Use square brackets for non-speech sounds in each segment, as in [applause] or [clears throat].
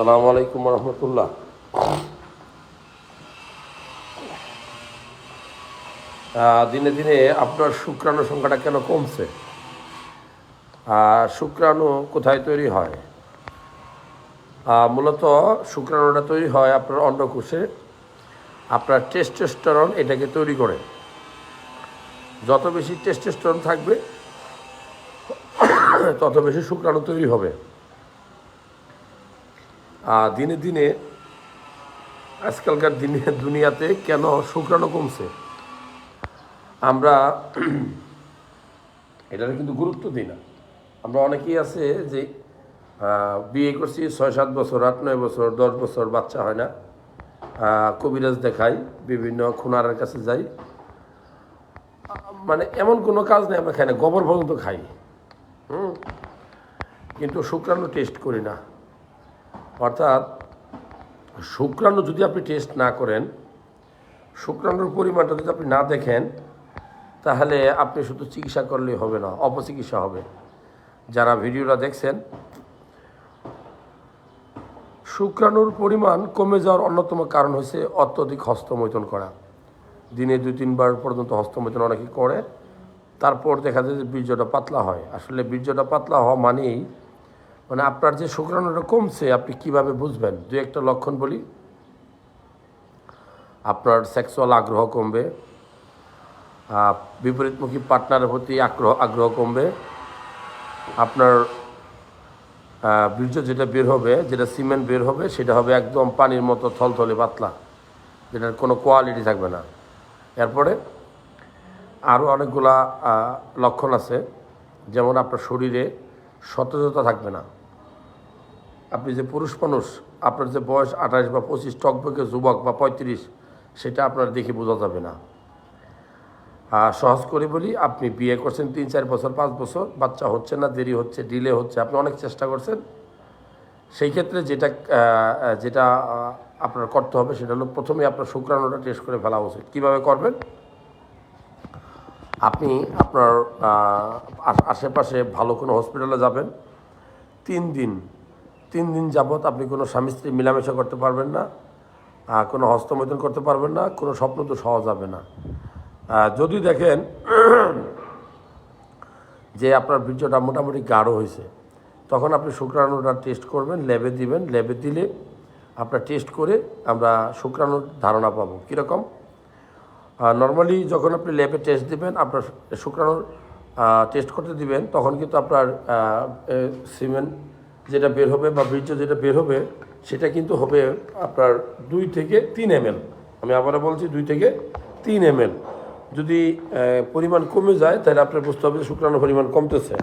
সালাম আলাইকুম রহমতুল্লাহ। দিনে দিনে আপনার শুক্রাণু সংখ্যাটা কেন কমছে? আর শুক্রাণু কোথায় তৈরি হয়? মূলত শুক্রাণুটা তৈরি হয় আপনার অন্ডকোষে। আপনার টেস্টোস্টেরন এটাকে তৈরি করে। যত বেশি টেস্টোস্টেরন থাকবে, তত বেশি শুক্রাণু তৈরি হবে। দিনে দিনে, আজকালকার দিনে, দুনিয়াতে কেন শুক্রাণু কমছে? আমরা [clears throat] এটার কিন্তু গুরুত্ব দিই না। আমরা অনেকেই আছে যে বিয়ে করছি ছয় সাত বছর, আট নয় বছর, দশ বছর, বাচ্চা হয় না। কবিরাজ দেখাই, বিভিন্ন খুনারের কাছে যাই। মানে এমন কোনো কাজ নেই, আমরা খাই না, গোবর পর্যন্ত খাই। হুম? কিন্তু শুক্রাণু টেস্ট করি না। অর্থাৎ শুক্রাণু যদি আপনি টেস্ট না করেন, শুক্রাণুর পরিমাণটা যদি আপনি না দেখেন, তাহলে আপনি শুধু চিকিৎসা করলেই হবে না, অপচিকিৎসা হবে। যারা ভিডিওটা দেখছেন, শুক্রাণুর পরিমাণ কমে যাওয়ার অন্যতম কারণ হচ্ছে অত্যধিক হস্তমৈথুন করা। দিনে দুই, তিনবার পর্যন্ত হস্তমৈথুন অনেকে করে, তারপর দেখা যায় যে বীর্যটা পাতলা হয়। আসলে বীর্যটা পাতলা হওয়া মানেই মানে আপনার যে শুক্রাণুটা কমছে, আপনি কীভাবে বুঝবেন? দু একটা লক্ষণ বলি। আপনার সেক্সুয়াল আগ্রহ কমবে। বিপরীতমুখী পার্টনারের প্রতি আগ্রহ আগ্রহ কমবে। আপনার বীর্য যেটা বের হবে, যেটা সিমেন্ট বের হবে, সেটা হবে একদম পানির মতো থলথলে পাতলা, যেটার কোনো কোয়ালিটি থাকবে না। এরপরে আরও অনেকগুলা লক্ষণ আছে। যেমন আপনার শরীরে সতেজতা থাকবে না। আপনি যে পুরুষ মানুষ, আপনার যে বয়স আঠাশ বা পঁচিশ টকবকে যুবক বা পঁয়ত্রিশ, সেটা আপনার দেখে বোঝা যাবে না। সহজ করে বলি, আপনি বিয়ে করছেন তিন, চার বছর, পাঁচ বছর, বাচ্চা হচ্ছে না, দেরি হচ্ছে, ডিলে হচ্ছে, আপনি অনেক চেষ্টা করছেন। সেই ক্ষেত্রে যেটা যেটা আপনার করতে হবে সেটা হলো প্রথমে আপনার শুক্রাণুটা টেস্ট করে ফেলা উচিত। কীভাবে করবেন? আপনি আপনার আশেপাশে ভালো কোনো হসপিটালে যাবেন, তিন দিন তিন দিন যাবৎ আপনি কোনো স্বামী স্ত্রী মেলামেশা করতে পারবেন না কোনো হস্তমৈথুন করতে পারবেন না, কোনো স্বপ্ন তো সহজ হবে না। যদি দেখেন যে আপনার বীর্যটা মোটামুটি গাঢ় হয়েছে, তখন আপনি শুক্রাণুটা টেস্ট করবেন ল্যাবে দিবেন ল্যাবে দিলে আপনার টেস্ট করে আমরা শুক্রাণুর ধারণা পাবো। কীরকম? নর্মালি যখন আপনি ল্যাবে টেস্ট দিবেন, আপনার শুক্রাণুর টেস্ট করতে দিবেন, তখন কিন্তু আপনার সিমেন্ট যেটা বের হবে বা বীর্য যেটা বের হবে, সেটা কিন্তু হবে আপনার দুই থেকে তিন এম আমি আবারও বলছি, দুই থেকে তিন এম যদি পরিমাণ কমে যায়, তাহলে আপনার বুঝতে হবে যে শুক্রাণুর পরিমাণ কমতেছে।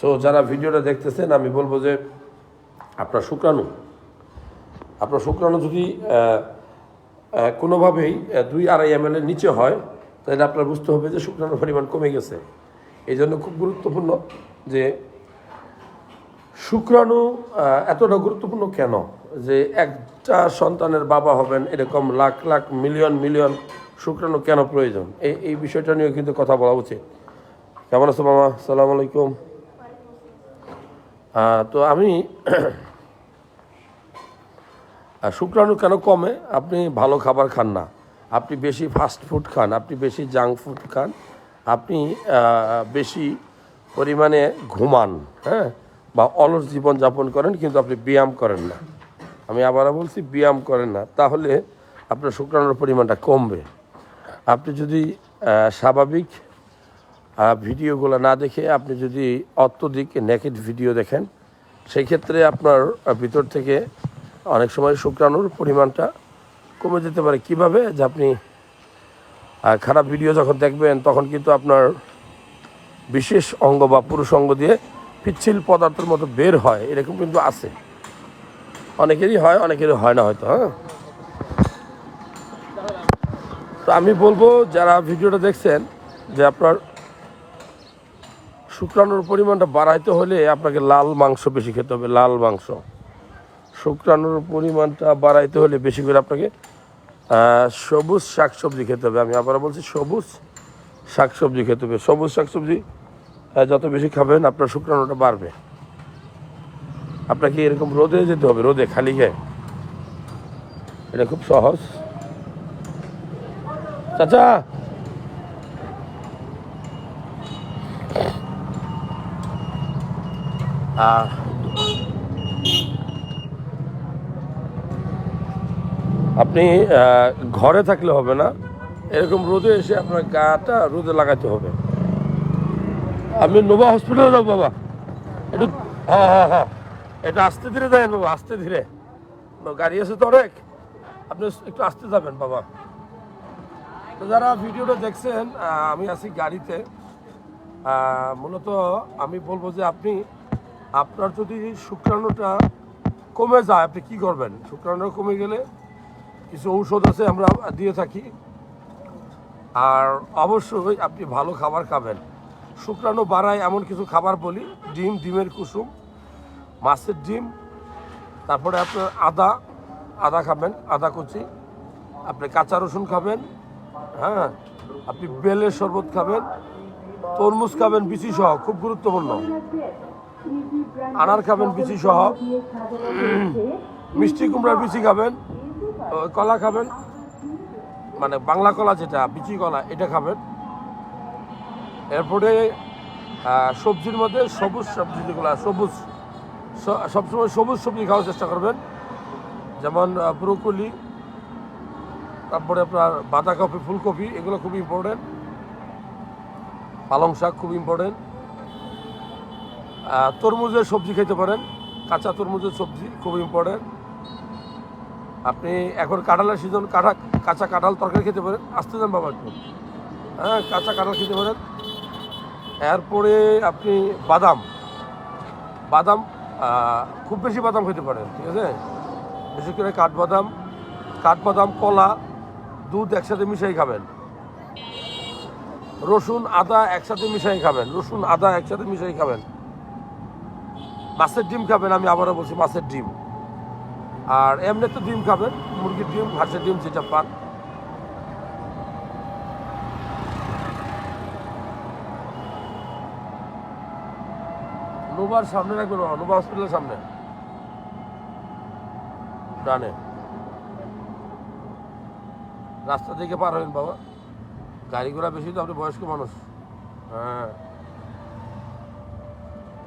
সো যারা ভিডিওটা দেখতেছেন, আমি বলব যে আপনার শুক্রাণু আপনার শুক্রাণু যদি কোনোভাবেই দুই আড়াই এম এর নিচে হয়, তাহলে আপনার বুঝতে হবে যে শুক্রাণুর পরিমাণ কমে গেছে। এই জন্য খুব গুরুত্বপূর্ণ যে শুক্রাণু এতটা গুরুত্বপূর্ণ কেন? যে একটা সন্তানের বাবা হবেন এরকম লাখ লাখ মিলিয়ন মিলিয়ন শুক্রাণু কেন প্রয়োজন? এই এই বিষয়টা নিয়ে কিন্তু কথা বলা উচিত। কেমন আছো মামা? সালাম আলাইকুম। তো আমি [clears throat] শুক্রাণু কেন কমে? আপনি ভালো খাবার খান না। আপনি বেশি ফাস্ট ফুড খান, আপনি বেশি জাঙ্ক ফুড খান, আপনি বেশি পরিমাণে ঘুমান হ্যাঁ? বা অলস জীবন যাপন করেন, কিন্তু আপনি ব্যায়াম করেন না। আমি আবারও বলছি, ব্যায়াম করেন না। তাহলে আপনার শুক্রাণুর পরিমাণটা কমবে। আপনি যদি স্বাভাবিক ভিডিওগুলো না দেখে আপনি যদি অত্যধিক নেকেড ভিডিও দেখেন সেই ক্ষেত্রে আপনার ভিতর থেকে অনেক সময় শুক্রাণুর পরিমাণটা কমে যেতে পারে। কীভাবে? যে আপনি খারাপ ভিডিও যখন দেখবেন, তখন কিন্তু আপনার বিশেষ অঙ্গ বা পুরুষ অঙ্গ দিয়ে পিচ্ছিল পদার্থের মতো বের হয়, এরকম কিন্তু আছে। অনেকেরই হয় অনেকেরই হয় না হয়তো হ্যাঁ। তো আমি বলব, যারা ভিডিওটা দেখছেন, যে আপনার শুক্রাণুর পরিমাণটা বাড়াইতে হলে আপনাকে লাল মাংস বেশি খেতে হবে, লাল মাংস। শুক্রাণুর পরিমাণটা বাড়াইতে হলে বেশি করে আপনাকে সবুজ শাকসবজি খেতে হবে। আমি আবার বলছি, সবুজ শাকসবজি খেতে হবে। সবুজ শাকসবজি যত বেশি খাবেন আপনার শুক্রাণুটা বাড়বে। আপনাকে এরকম রোদে যেতে হবে রোদে খালি গায়ে। এটা খুব সহজ। চাচা! আপনি ঘরে থাকলে হবে না এরকম রোদে এসে আপনার গাটা রোদে লাগাতে হবে। আপনি নোভা হসপিটালে যাও বাবা। একটু হ্যাঁ হ্যাঁ হ্যাঁ এটা আস্তে ধীরে দেন বাবা, আস্তে ধীরে। গাড়ি আছে তো অনেক। আপনি একটু আস্তে যাবেন, বাবা। তো যারা ভিডিওটা দেখছেন আমি আছি গাড়িতে। মূলত আমি বলব যে আপনি, আপনার যদি শুক্রাণুটা কমে যায়, আপনি কি করবেন? শুক্রাণু কমে গেলে কিছু ঔষধ আছে আমরা দিয়ে থাকি। আর অবশ্যই আপনি ভালো খাবার খাবেন। শুক্রাণু বাড়ায় এমন কিছু খাবার বলি, ডিম, ডিমের কুসুম, মাছের ডিম, তারপরে আপনার আদা আদা খাবেন, আদা কুচি, আপনি কাঁচা রসুন খাবেন হ্যাঁ আপনি বেলের শরবত খাবেন, তরমুজ খাবেন বিচি সহ, খুব গুরুত্বপূর্ণ। আনার খাবেন বিচি সহ, মিষ্টি কুমড়ার বিচি খাবেন কলা খাবেন মানে বাংলা কলা যেটা, বিচি কলা, এটা খাবেন। এরপরে সবজির মধ্যে সবুজ সবজি যেগুলো সবুজ সবসময় সবুজ সবজি খাওয়ার চেষ্টা করবেন। যেমন ব্রোকলি, তারপরে আপনার বাঁধাকপি, ফুলকপি, এগুলো খুব ইম্পর্টেন্ট পালং শাক খুব ইম্পর্টেন্ট তরমুজের সবজি খেতে পারেন। কাঁচা তরমুজের সবজি খুব ইম্পর্টেন্ট আপনি এখন কাঁঠালের সিজন কাঁঠা, কাঁচা কাঁঠাল তরকারি খেতে পারেন। আসতে যান বাবা একটু। হ্যাঁ কাঁচা কাঁঠাল খেতে পারেন। এরপরে আপনি বাদাম। বাদাম খুব বেশি বাদাম খেতে পারেন, ঠিক আছে? বিশেষ করে কাঠবাদাম। কাঠবাদাম, কলা, দুধ একসাথে মিশাই খাবেন। রসুন, আদা একসাথে মিশাই খাবেন। রসুন, আদা একসাথে মিশাই খাবেন। মাছের ডিম খাবেন, আমি আবারও বলছি মাছের ডিম। আর এমনি তো ডিম খাবেন, মুরগির ডিম, হাঁসের ডিম, যেটা পান। নোবার সামনে রাখবেন নোভা হসপিটালের সামনে। ডানে। রাস্তা থেকে পার হবেন বাবা। গাড়ি ঘোড়া বেশি তো, আপনি বয়স্ক মানুষ। হ্যাঁ।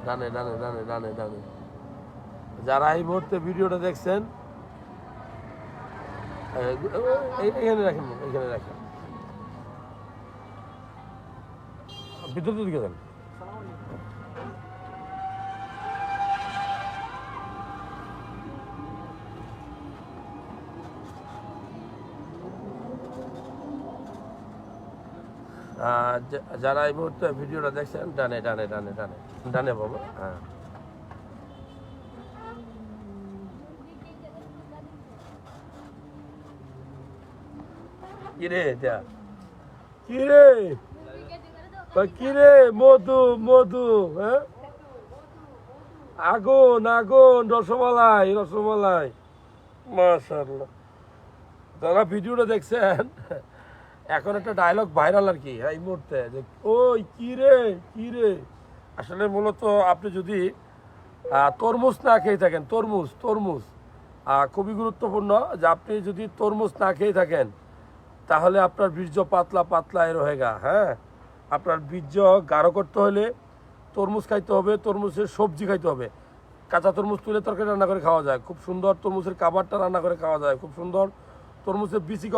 ডানে ডানে ডানে ডানে ডানে। যারা এই মুহূর্তে ভিডিওটা দেখছেন এখানে রাখেন এখানে রাখেন। ভিতরে দিকে দেন যারা এই মুহূর্তে ভিডিওটা দেখছেন, ডানে ডানে ডানে ডানে। ডানে বাবা হ্যাঁ। মধু মধু হ্যাঁ? আগুন আগুন, রসমালাই রসমালাই। ভিডিওটা দেখছেন এখন একটা ডায়লগ ভাইরাল আর কি, এই মুহূর্তে, যে, ওই, কি রে কি রে? আসলে মূলত আপনি যদি তরমুজ না খেয়ে থাকেন, তরমুজ তরমুজ খুবই গুরুত্বপূর্ণ, যে আপনি যদি তরমুজ না খেয়ে থাকেন, তাহলে আপনার বীর্য পাতলা পাতলা এর হয়ে গা হ্যাঁ? আপনার বীর্য গাঢ় করতে হলে তরমুজ খাইতে হবে, তরমুজের সবজি খাইতে হবে। কাঁচা তরমুজ তুলে তরকারি রান্না করে খাওয়া যায়, খুব সুন্দর তরমুজের কাবারটা রান্না করে খাওয়া যায়, খুব সুন্দর তরমুজের বিচি